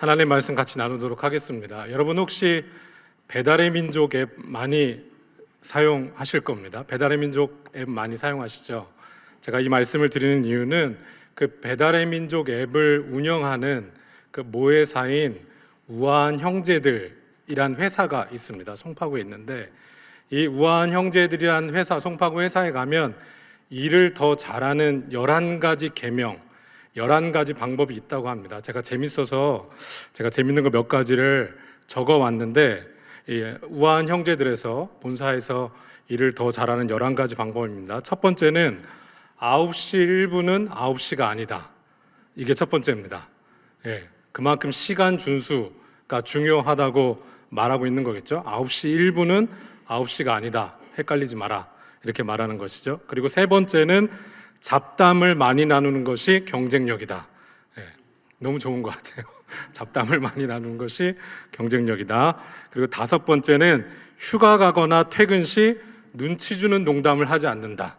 하나님 말씀 같이 나누도록 하겠습니다. 여러분 혹시 배달의 민족 앱 많이 사용하실 겁니다. 배달의 민족 앱 많이 사용하시죠? 제가 이 말씀을 드리는 이유는 그 배달의 민족 앱을 운영하는 그 모회사인 우아한 형제들이란 회사가 있습니다. 송파구에 있는데 이 우아한 형제들이란 회사 송파구 회사에 가면 일을 더 잘하는 11가지 계명 11가지 방법이 있다고 합니다. 제가 재밌어서 제가 재밌는 거 몇 가지를 적어 왔는데 이 우아한 형제들에서 본사에서 일을 더 잘하는 11가지 방법입니다. 첫 번째는 9시 1분은 9시가 아니다. 이게 첫 번째입니다. 예, 그만큼 시간 준수가 중요하다고 말하고 있는 거겠죠. 9시 1분은 9시가 아니다. 헷갈리지 마라. 이렇게 말하는 것이죠. 그리고 세 번째는 잡담을 많이 나누는 것이 경쟁력이다. 예, 너무 좋은 것 같아요. 잡담을 많이 나누는 것이 경쟁력이다. 그리고 다섯 번째는 휴가 가거나 퇴근 시 눈치 주는 농담을 하지 않는다.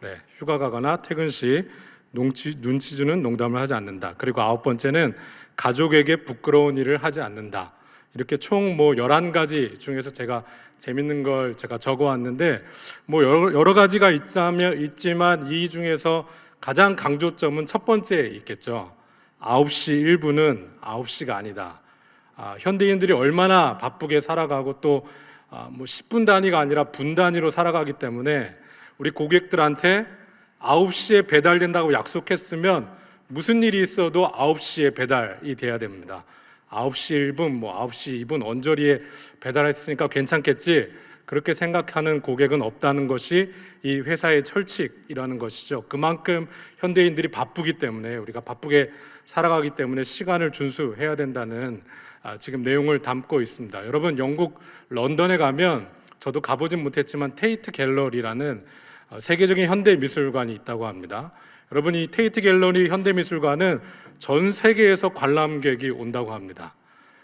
네, 휴가 가거나 퇴근 시 눈치, 눈치 주는 농담을 하지 않는다. 그리고 아홉 번째는 가족에게 부끄러운 일을 하지 않는다. 이렇게 총뭐 11가지 중에서 제가 재밌는 걸 제가 적어 왔는데 뭐 여러, 여러 가지가 있자면 있지만 이 중에서 가장 강조점은 첫 번째에 있겠죠. 9시 1분은 9시가 아니다. 아, 현대인들이 얼마나 바쁘게 살아가고 또 아, 뭐 10분 단위가 아니라 분 단위로 살아가기 때문에 우리 고객들한테 9시에 배달된다고 약속했으면 무슨 일이 있어도 9시에 배달이 돼야 됩니다. 9시 1분, 뭐 9시 2분 언저리에 배달했으니까 괜찮겠지. 그렇게 생각하는 고객은 없다는 것이 이 회사의 철칙이라는 것이죠. 그만큼 현대인들이 바쁘기 때문에 우리가 바쁘게 살아가기 때문에 시간을 준수해야 된다는 아, 지금 내용을 담고 있습니다. 여러분 영국 런던에 가면 저도 가보진 못했지만 테이트 갤러리라는 어, 세계적인 현대 미술관이 있다고 합니다. 여러분 이 테이트 갤러리 현대 미술관은 전 세계에서 관람객이 온다고 합니다.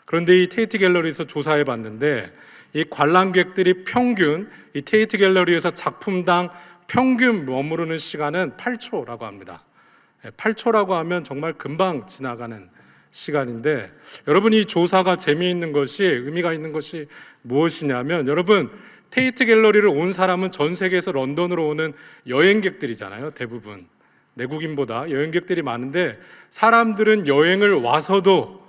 그런데 이 테이트 갤러리에서 조사해 봤는데 이 관람객들이 평균 이 테이트 갤러리에서 작품당 평균 머무르는 시간은 8초라고 합니다. 8초라고 하면 정말 금방 지나가는 시간인데 여러분 이 조사가 재미있는 것이 의미가 있는 것이 무엇이냐면 여러분 테이트 갤러리를 온 사람은 전 세계에서 런던으로 오는 여행객들이잖아요 대부분 내국인보다 여행객들이 많은데 사람들은 여행을 와서도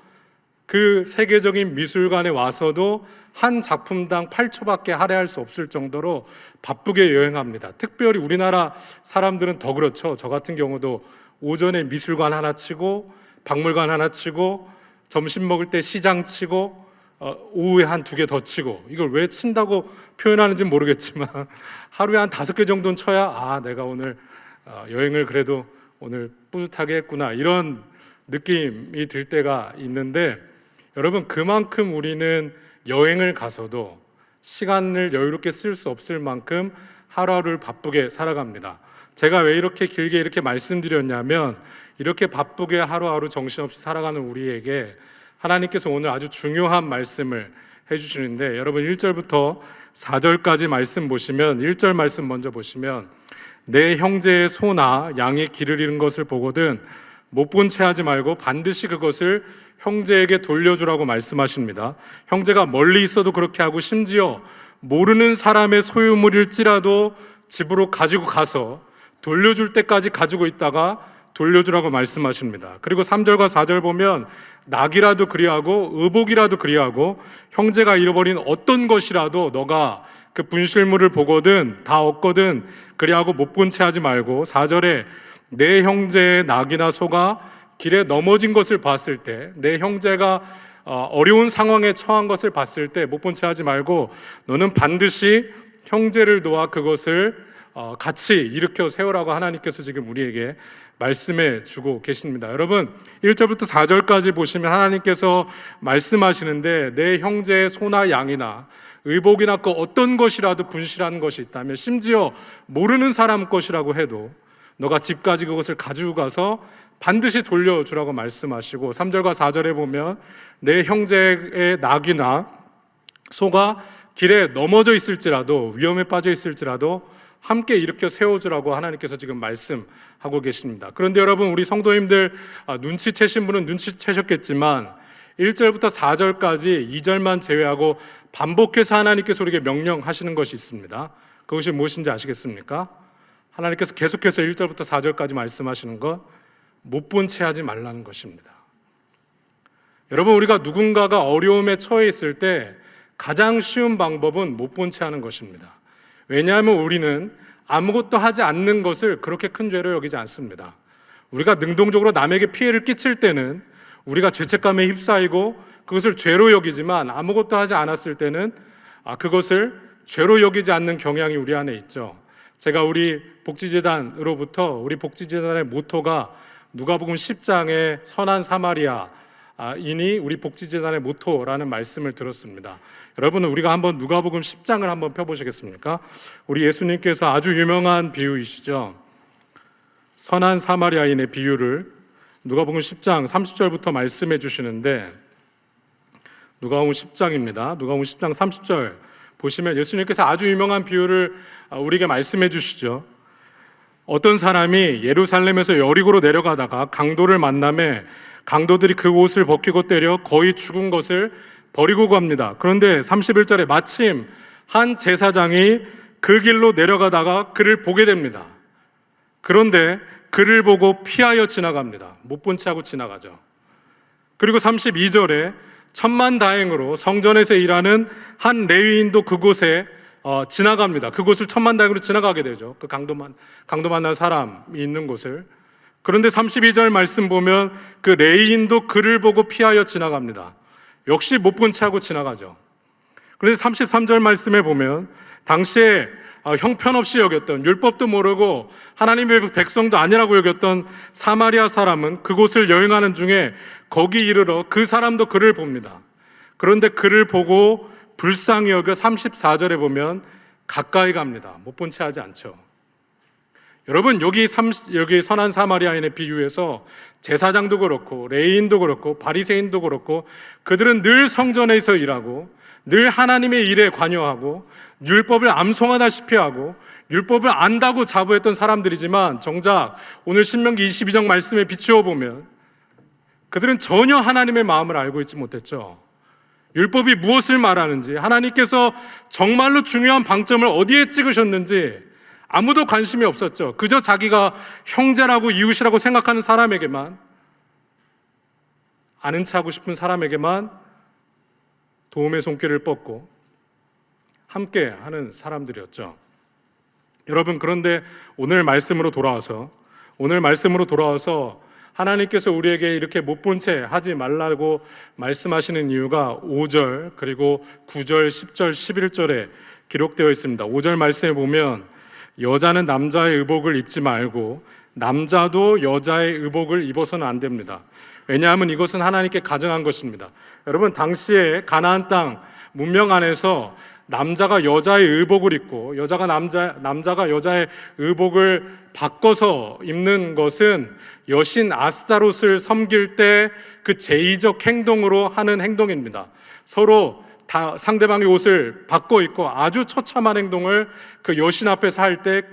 그 세계적인 미술관에 와서도 한 작품당 8초밖에 할애할 수 없을 정도로 바쁘게 여행합니다. 특별히 우리나라 사람들은 더 그렇죠. 저 같은 경우도 오전에 미술관 하나 치고 박물관 하나 치고 점심 먹을 때 시장 치고 어, 오후에 한 두 개 더 치고 이걸 왜 친다고 표현하는지 모르겠지만 하루에 한 다섯 개 정도는 쳐야 아 내가 오늘 어, 여행을 그래도 오늘 뿌듯하게 했구나 이런 느낌이 들 때가 있는데 여러분 그만큼 우리는 여행을 가서도 시간을 여유롭게 쓸 수 없을 만큼 하루하루를 바쁘게 살아갑니다. 제가 왜 이렇게 길게 이렇게 말씀드렸냐면 이렇게 바쁘게 하루하루 정신없이 살아가는 우리에게 하나님께서 오늘 아주 중요한 말씀을 해주시는데 여러분 1절부터 4절까지 말씀 보시면 1절 말씀 먼저 보시면 내 형제의 소나 양의 길을 잃은 것을 보거든 못 본 채 하지 말고 반드시 그것을 형제에게 돌려주라고 말씀하십니다. 형제가 멀리 있어도 그렇게 하고 심지어 모르는 사람의 소유물일지라도 집으로 가지고 가서 돌려줄 때까지 가지고 있다가 돌려주라고 말씀하십니다. 그리고 3절과 4절 보면 낙이라도 그리하고 의복이라도 그리하고 형제가 잃어버린 어떤 것이라도 너가 그 분실물을 보거든 다 얻거든 그리하고 못 본 채 하지 말고 4절에 내 형제의 낙이나 소가 길에 넘어진 것을 봤을 때 내 형제가 어, 어려운 상황에 처한 것을 봤을 때 못 본 채 하지 말고 너는 반드시 형제를 도와 그것을 어, 같이 일으켜 세우라고 하나님께서 지금 우리에게 말씀해 주고 계십니다. 여러분 1절부터 4절까지 보시면 하나님께서 말씀하시는데 내 형제의 소나 양이나 의복이나 그 어떤 것이라도 분실한 것이 있다면 심지어 모르는 사람 것이라고 해도 너가 집까지 그것을 가지고 가서 반드시 돌려주라고 말씀하시고 3절과 4절에 보면 내 형제의 낙이나 소가 길에 넘어져 있을지라도 위험에 빠져 있을지라도 함께 일으켜 세워주라고 하나님께서 지금 말씀하고 계십니다. 그런데 여러분 우리 성도님들 아, 눈치채신 분은 눈치채셨겠지만 1절부터 4절까지 2절만 제외하고 반복해서 하나님께서 우리에게 명령하시는 것이 있습니다. 그것이 무엇인지 아시겠습니까? 하나님께서 계속해서 1절부터 4절까지 말씀하시는 것, 못 본 채 하지 말라는 것입니다. 여러분, 우리가 누군가가 어려움에 처해 있을 때 가장 쉬운 방법은 못 본 채 하는 것입니다. 왜냐하면 우리는 아무것도 하지 않는 것을 그렇게 큰 죄로 여기지 않습니다. 우리가 능동적으로 남에게 피해를 끼칠 때는 우리가 죄책감에 휩싸이고 그것을 죄로 여기지만 아무것도 하지 않았을 때는 아, 그것을 죄로 여기지 않는 경향이 우리 안에 있죠. 제가 우리 복지재단으로부터 우리 복지재단의 모토가 누가복음 10장의 선한 사마리아 아, 이니 우리 복지재단의 모토라는 말씀을 들었습니다. 여러분은 우리가 한번 누가복음 10장을 한번 펴보시겠습니까? 우리 예수님께서 아주 유명한 비유이시죠. 선한 사마리아인의 비유를 누가복음 10장 30절부터 말씀해 주시는데 누가복음 10장입니다. 누가복음 10장 30절 보시면 예수님께서 아주 유명한 비유를 우리에게 말씀해 주시죠. 어떤 사람이 예루살렘에서 여리고로 내려가다가 강도를 만남에 강도들이 그 옷을 벗기고 때려 거의 죽은 것을 버리고 갑니다. 그런데 31절에 마침 한 제사장이 그 길로 내려가다가 그를 보게 됩니다. 그런데 그를 보고 피하여 지나갑니다. 못 본 채 하고 지나가죠. 그리고 32절에 천만 다행으로 성전에서 일하는 한 레위인도 그곳에 어, 지나갑니다. 그곳을 천만 다행으로 지나가게 되죠. 그 강도만 강도 만난 사람이 있는 곳을. 그런데 32절 말씀 보면 그 레위인도 그를 보고 피하여 지나갑니다. 역시 못본채 하고 지나가죠. 그런데 33절 말씀에 보면 당시에 어, 형편없이 여겼던 율법도 모르고 하나님의 백성도 아니라고 여겼던 사마리아 사람은 그곳을 여행하는 중에 거기 이르러 그 사람도 그를 봅니다. 그런데 그를 보고 불쌍히 여겨 34절에 보면 가까이 갑니다. 못 본 채 하지 않죠. 여러분 여기 30, 여기 선한 사마리아인의 비유에서 제사장도 그렇고 레인도 그렇고 바리새인도 그렇고 그들은 늘 성전에서 일하고 늘 하나님의 일에 관여하고 율법을 암송하다시피 하고 율법을 안다고 자부했던 사람들이지만 정작 오늘 신명기 22장 말씀에 비추어 보면 그들은 전혀 하나님의 마음을 알고 있지 못했죠. 율법이 무엇을 말하는지 하나님께서 정말로 중요한 방점을 어디에 찍으셨는지 아무도 관심이 없었죠. 그저 자기가 형제라고 이웃이라고 생각하는 사람에게만 아는 체하고 싶은 사람에게만 도움의 손길을 뻗고 함께 하는 사람들이었죠. 여러분 그런데 오늘 말씀으로 돌아와서 오늘 말씀으로 돌아와서 하나님께서 우리에게 이렇게 못 본 채 하지 말라고 말씀하시는 이유가 5절 그리고 9절, 10절, 11절에 기록되어 있습니다. 5절 말씀에 보면 여자는 남자의 의복을 입지 말고 남자도 여자의 의복을 입어서는 안 됩니다. 왜냐하면 이것은 하나님께 가정한 것입니다. 여러분 당시에 가나안 땅 문명 안에서 남자가 여자의 의복을 입고 여자가 남자 남자가 여자의 의복을 바꿔서 입는 것은 여신 아스타롯을 섬길 때 그 제의적 행동으로 하는 행동입니다. 서로 다 상대방의 옷을 바꿔 입고 아주 처참한 행동을 그 여신 앞에서 할 때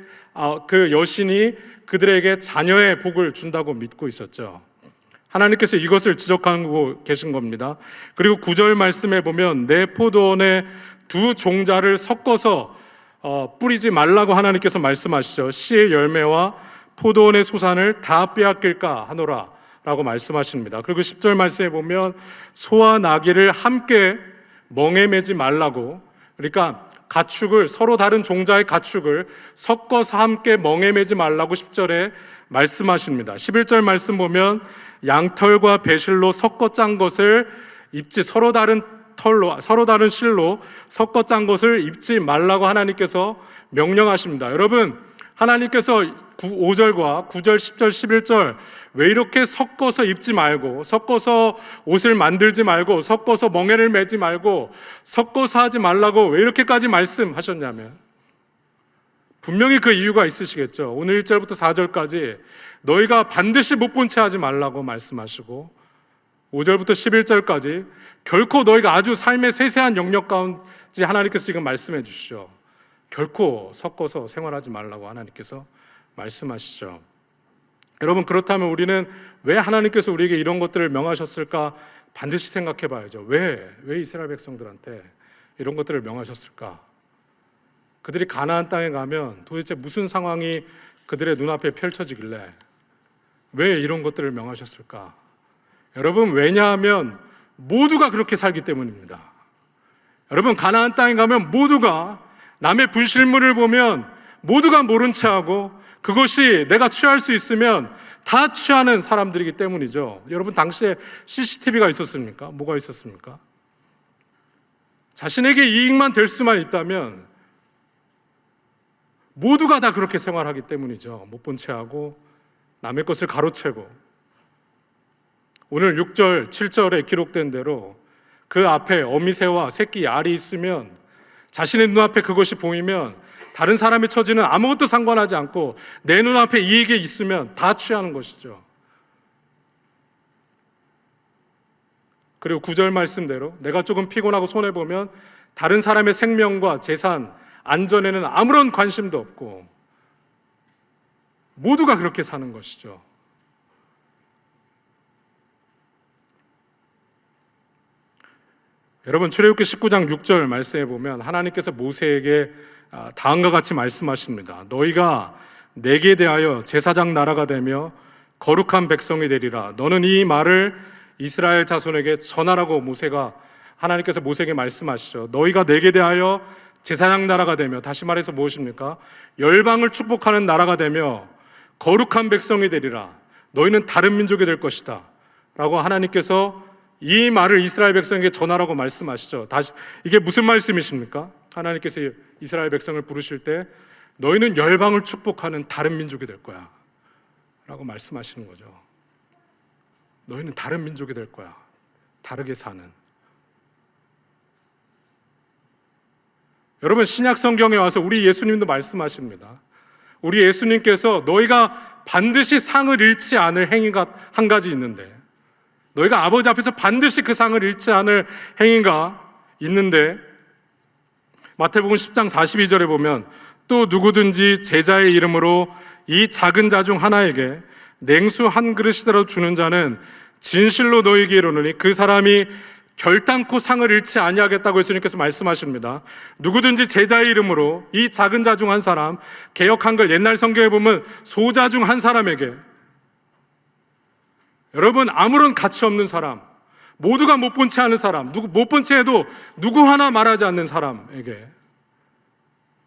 그 여신이 그들에게 자녀의 복을 준다고 믿고 있었죠. 하나님께서 이것을 지적하고 계신 겁니다. 그리고 구절 말씀에 보면 내 포도원에 두 종자를 섞어서 어, 뿌리지 말라고 하나님께서 말씀하시죠. 씨의 열매와 포도원의 소산을 다 빼앗길까 하노라 라고 말씀하십니다. 그리고 10절 말씀에 보면 소와 나귀를 함께 멍에 매지 말라고 그러니까 가축을 서로 다른 종자의 가축을 섞어서 함께 멍에 매지 말라고 10절에 말씀하십니다. 11절 말씀 보면 양털과 배실로 섞어 짠 것을 입지 서로 다른 털로 서로 다른 실로 섞어 짠 것을 입지 말라고 하나님께서 명령하십니다. 여러분 하나님께서 5절과 9절, 10절, 11절 왜 이렇게 섞어서 입지 말고 섞어서 옷을 만들지 말고 섞어서 멍에를 매지 말고 섞어서 하지 말라고 왜 이렇게까지 말씀하셨냐면 분명히 그 이유가 있으시겠죠. 오늘 1절부터 4절까지 너희가 반드시 못 본 채 하지 말라고 말씀하시고 5절부터 11절까지 결코 너희가 아주 삶의 세세한 영역 가운데 하나님께서 지금 말씀해 주시죠. 결코 섞어서 생활하지 말라고 하나님께서 말씀하시죠. 여러분 그렇다면 우리는 왜 하나님께서 우리에게 이런 것들을 명하셨을까 반드시 생각해 봐야죠. 왜, 왜 이스라엘 백성들한테 이런 것들을 명하셨을까? 그들이 가나안 땅에 가면 도대체 무슨 상황이 그들의 눈앞에 펼쳐지길래 왜 이런 것들을 명하셨을까? 여러분, 왜냐하면 모두가 그렇게 살기 때문입니다. 여러분, 가나안 땅에 가면 모두가 남의 불실물을 보면 모두가 모른 채 하고 그것이 내가 취할 수 있으면 다 취하는 사람들이기 때문이죠. 여러분, 당시에 CCTV가 있었습니까? 뭐가 있었습니까? 자신에게 이익만 될 수만 있다면 모두가 다 그렇게 생활하기 때문이죠. 못 본 채 하고 남의 것을 가로채고 오늘 6절, 7절에 기록된 대로 그 앞에 어미새와 새끼 알이 있으면 자신의 눈앞에 그것이 보이면 다른 사람의 처지는 아무것도 상관하지 않고 내 눈앞에 이익이 있으면 다 취하는 것이죠. 그리고 9절 말씀대로 내가 조금 피곤하고 손해보면 다른 사람의 생명과 재산, 안전에는 아무런 관심도 없고 모두가 그렇게 사는 것이죠. 여러분 출애굽기 19장 6절 말씀해 보면 하나님께서 모세에게 아, 다음과 같이 말씀하십니다. 너희가 내게 대하여 제사장 나라가 되며 거룩한 백성이 되리라. 너는 이 말을 이스라엘 자손에게 전하라고 모세가 하나님께서 모세에게 말씀하시죠. 너희가 내게 대하여 제사장 나라가 되며 다시 말해서 무엇입니까? 열방을 축복하는 나라가 되며 거룩한 백성이 되리라. 너희는 다른 민족이 될 것이다. 라고 하나님께서 이 말을 이스라엘 백성에게 전하라고 말씀하시죠. 다시 이게 무슨 말씀이십니까? 하나님께서 이스라엘 백성을 부르실 때 너희는 열방을 축복하는 다른 민족이 될 거야. 라고 말씀하시는 거죠. 너희는 다른 민족이 될 거야. 다르게 사는. 여러분 신약 성경에 와서 우리 예수님도 말씀하십니다. 우리 예수님께서 너희가 반드시 상을 잃지 않을 행위가 한 가지 있는데 너희가 아버지 앞에서 반드시 그 상을 잃지 않을 행위가 있는데 마태복음 10장 42절에 보면 또 누구든지 제자의 이름으로 이 작은 자 중 하나에게 냉수 한 그릇이라도 주는 자는 진실로 너희에게 이르노니 그 사람이 결단코 상을 잃지 아니하겠다고 예수님께서 말씀하십니다. 누구든지 제자의 이름으로 이 작은 자 중 한 사람, 개혁 한글 옛날 성경에 보면 소자 중 한 사람에게 여러분 아무런 가치 없는 사람, 모두가 못 본 채 하는 사람, 누구 못 본 채 해도 누구 하나 말하지 않는 사람에게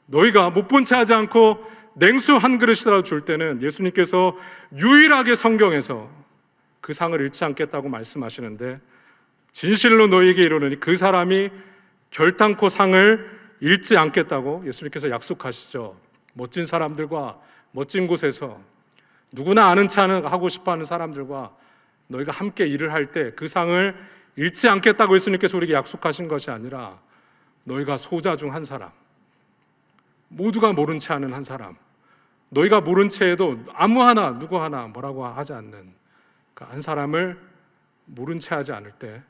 너희가 못 본 채 하지 않고 냉수 한 그릇이라도 줄 때는 예수님께서 유일하게 성경에서 그 상을 잃지 않겠다고 말씀하시는데 진실로 너희에게 이르노니 그 사람이 결단코 상을 잃지 않겠다고 예수님께서 약속하시죠. 멋진 사람들과 멋진 곳에서 누구나 아는 차는 하고 싶어 하는 사람들과 너희가 함께 일을 할 때 그 상을 잃지 않겠다고 예수님께서 우리에게 약속하신 것이 아니라 너희가 소자 중 한 사람, 모두가 모른 채 하는 한 사람, 너희가 모른 채 해도 아무 하나, 누구 하나 뭐라고 하지 않는 그한 사람을 모른 채 하지 않을 때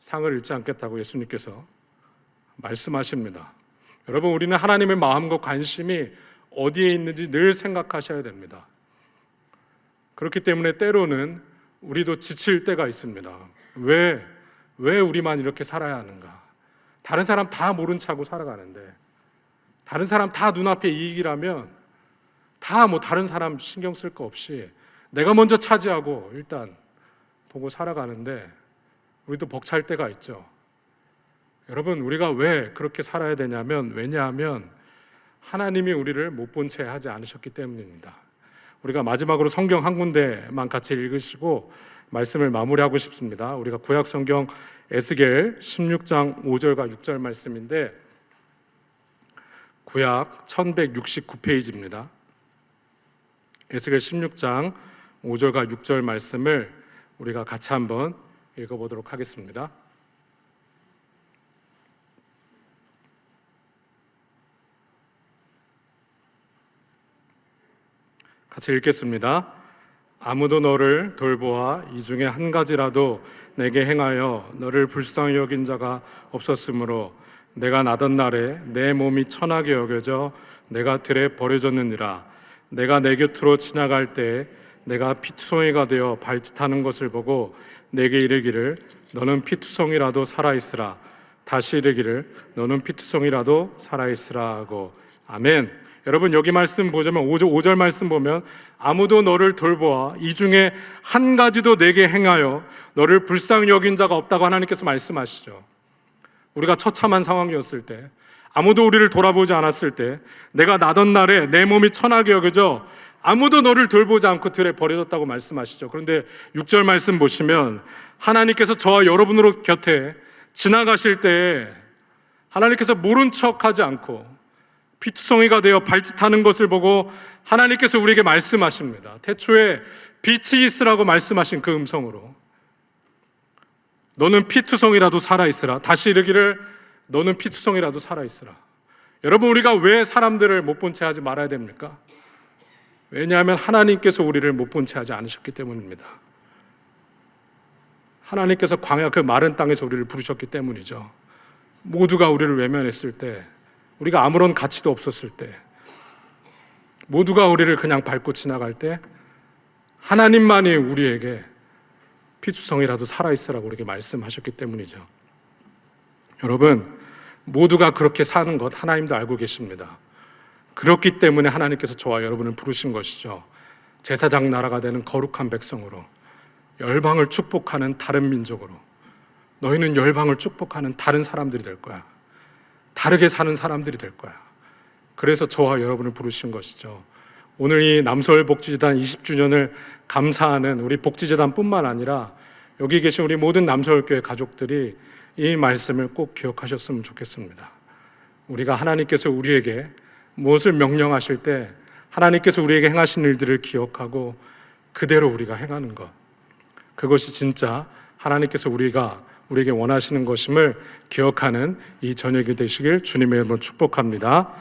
상을 잃지 않겠다고 예수님께서 말씀하십니다. 여러분, 우리는 하나님의 마음과 관심이 어디에 있는지 늘 생각하셔야 됩니다. 그렇기 때문에 때로는 우리도 지칠 때가 있습니다. 왜, 왜 우리만 이렇게 살아야 하는가? 다른 사람 다 모른 척하고 살아가는데, 다른 사람 다 눈앞에 이익이라면, 다 뭐 다른 사람 신경 쓸 거 없이 내가 먼저 차지하고 일단 보고 살아가는데, 우리도 벅찰 때가 있죠. 여러분, 우리가 왜 그렇게 살아야 되냐면, 왜냐하면 하나님이 우리를 못 본 채 하지 않으셨기 때문입니다. 우리가 마지막으로 성경 한 군데만 같이 읽으시고 말씀을 마무리하고 싶습니다. 우리가 구약 성경 에스겔 16장 5절과 6절 말씀인데 구약 1169페이지입니다. 에스겔 16장 5절과 6절 말씀을 우리가 같이 한번 읽어보도록 하겠습니다. 같이 읽겠습니다. 아무도 너를 돌보아 이 중에 한 가지라도 내게 행하여 너를 불쌍히 여긴 자가 없었으므로 내가 나던 날에 내 몸이 천하게 여겨져 내가 들에 버려졌느니라 내가 내 곁으로 지나갈 때 내가 피투성이가 되어 발짓하는 것을 보고 내게 이르기를 너는 피투성이라도 살아 있으라 다시 이르기를 너는 피투성이라도 살아 있으라 하고 아멘. 여러분 여기 말씀 보자면 5절, 5절 말씀 보면 아무도 너를 돌보아 이 중에 한 가지도 내게 행하여 너를 불쌍히 여긴 자가 없다고 하나님께서 말씀하시죠. 우리가 처참한 상황이었을 때 아무도 우리를 돌아보지 않았을 때 내가 나던 날에 내 몸이 천하게 여겨져 아무도 너를 돌보지 않고 들에 버려졌다고 말씀하시죠. 그런데 6절 말씀 보시면 하나님께서 저와 여러분으로 곁에 지나가실 때 하나님께서 모른 척 하지 않고 피투성이가 되어 발짓하는 것을 보고 하나님께서 우리에게 말씀하십니다. 태초에 빛이 있으라고 말씀하신 그 음성으로 너는 피투성이라도 살아 있으라. 다시 이르기를 너는 피투성이라도 살아 있으라. 여러분 우리가 왜 사람들을 못 본 채 하지 말아야 됩니까? 왜냐하면 하나님께서 우리를 못 본 채 하지 않으셨기 때문입니다. 하나님께서 광야 그 마른 땅에서 우리를 부르셨기 때문이죠. 모두가 우리를 외면했을 때, 우리가 아무런 가치도 없었을 때, 모두가 우리를 그냥 밟고 지나갈 때, 하나님만이 우리에게 피투성이라도 살아있으라고 우리에게 말씀하셨기 때문이죠. 여러분, 모두가 그렇게 사는 것 하나님도 알고 계십니다. 그렇기 때문에 하나님께서 저와 여러분을 부르신 것이죠. 제사장 나라가 되는 거룩한 백성으로 열방을 축복하는 다른 민족으로 너희는 열방을 축복하는 다른 사람들이 될 거야. 다르게 사는 사람들이 될 거야. 그래서 저와 여러분을 부르신 것이죠. 오늘 이 남서울 복지재단 20주년을 감사하는 우리 복지재단뿐만 아니라 여기 계신 우리 모든 남서울교회 가족들이 이 말씀을 꼭 기억하셨으면 좋겠습니다. 우리가 하나님께서 우리에게 무엇을 명령하실 때 하나님께서 우리에게 행하신 일들을 기억하고 그대로 우리가 행하는 것. 그것이 진짜 하나님께서 우리가 우리에게 원하시는 것임을 기억하는 이 저녁이 되시길 주님의 이름으로 축복합니다.